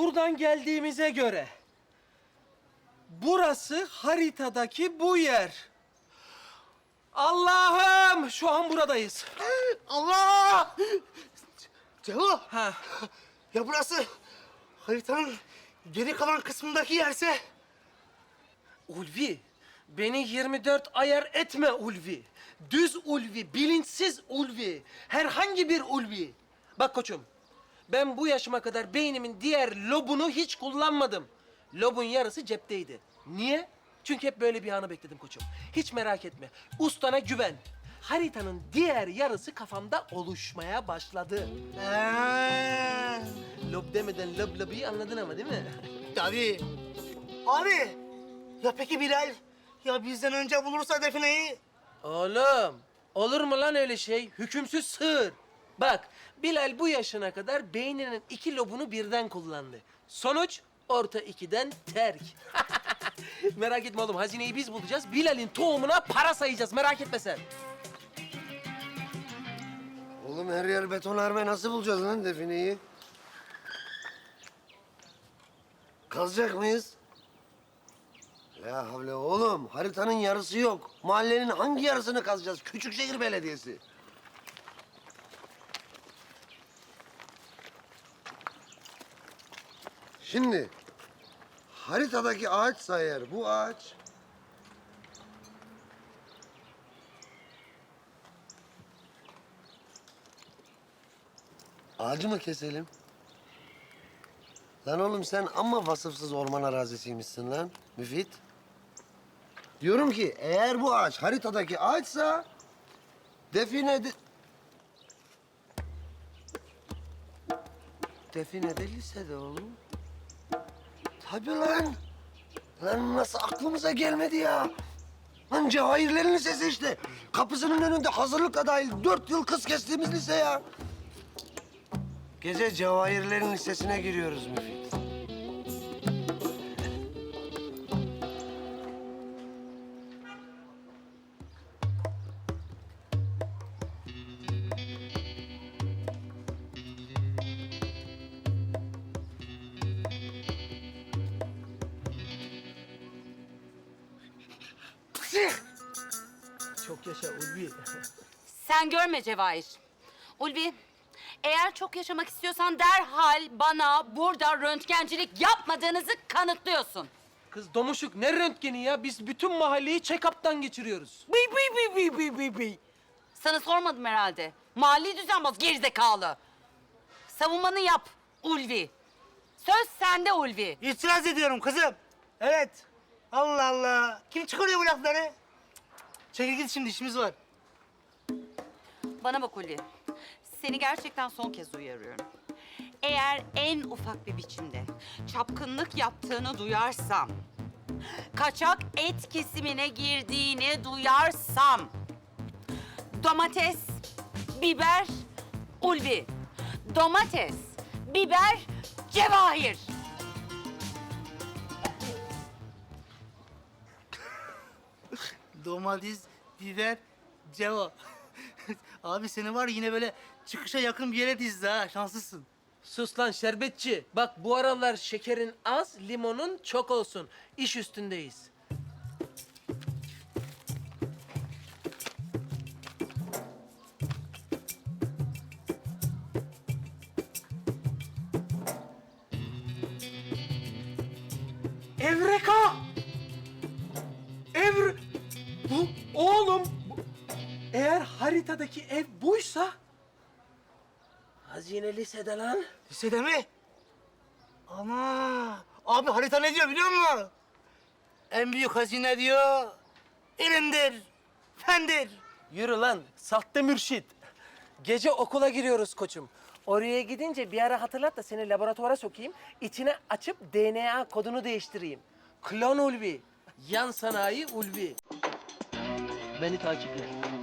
buradan geldiğimize göre burası haritadaki bu yer. Allah'ım şu an buradayız. Allah! Cevo, Ha. ya burası haritanın geri kalan kısmındaki yerse... Ulvi, beni 24 ayar etme Ulvi. Düz Ulvi, bilinçsiz Ulvi. Herhangi bir Ulvi. Bak koçum, ben bu yaşıma kadar beynimin diğer lobunu hiç kullanmadım. Lobun yarısı cepteydi. Niye? Çünkü hep böyle bir anı bekledim koçum. Hiç merak etme. Ustana güven. Haritanın diğer yarısı kafamda oluşmaya başladı. Ee, Lob demeden loblabiyi anladın ama değil mi? tabii. Abi, ya peki Bilal? Ya bizden önce bulursa defineyi? Oğlum, olur mu lan öyle şey? Hükümsüz sığır. Bak, Bilal bu yaşına kadar beyninin iki lobunu birden kullandı. Sonuç, orta ikiden terk. merak etme oğlum, hazineyi biz bulacağız. Bilal'in tohumuna para sayacağız, merak etme sen. Oğlum her yer betonarme nasıl bulacağız lan defineyi? Kazacak mıyız? Ya havle oğlum haritanın yarısı yok. Mahallenin hangi yarısını kazacağız? Küçükşehir Belediyesi. Şimdi haritadaki ağaçsa eğer bu ağaç Ağacı mı keselim? Lan oğlum sen amma vasıfsız orman arazisiymişsin lan Müfit. Diyorum ki eğer bu ağaç haritadaki ağaçsa define de... Define de oğlum. Tabii lan. Lan nasıl aklımıza gelmedi ya? Lan Cevahirlerin lisesi işte. Kapısının önünde hazırlıkla dahil dört yıl kız kestiğimiz lise ya. Gece Cevahirlerin Lisesi'ne giriyoruz Müfit. Çok yaşa Ulvi. Sen görme Cevahir. Ulvi, eğer çok yaşamak istiyorsan derhal bana burada röntgencilik yapmadığınızı kanıtlıyorsun. Kız domuşuk ne röntgeni ya? Biz bütün mahalleyi check-up'tan geçiriyoruz. Bıy bıy bıy bıy bıy bıy bıy. Sana sormadım herhalde. Mali düzenbaz gerizekalı. Savunmanı yap Ulvi. Söz sende Ulvi. İtiraz ediyorum kızım. Evet. Allah Allah. Kim çıkarıyor bu lafları? Çekil git şimdi işimiz var. Bana bak Ulvi. Seni gerçekten son kez uyarıyorum. Eğer en ufak bir biçimde çapkınlık yaptığını duyarsam, kaçak et kesimine girdiğini duyarsam, domates, biber, Ulvi, domates, biber, cevahir. Domates, biber, ceva. Abi seni var yine böyle çıkışa yakın bir yere dizdi ha. Şanslısın. Sus lan şerbetçi. Bak bu aralar şekerin az, limonun çok olsun. İş üstündeyiz. Evreka! Eğer haritadaki ev buysa... Hazine lisede lan. Lisede mi? Ana! Abi harita ne diyor biliyor musun? En büyük hazine diyor. Elindir, fendir. Yürü lan, sahte mürşit. Gece okula giriyoruz koçum. Oraya gidince bir ara hatırlat da seni laboratuvara sokayım. İçine açıp DNA kodunu değiştireyim. Klon Ulvi, yan sanayi Ulvi. Beni takip et.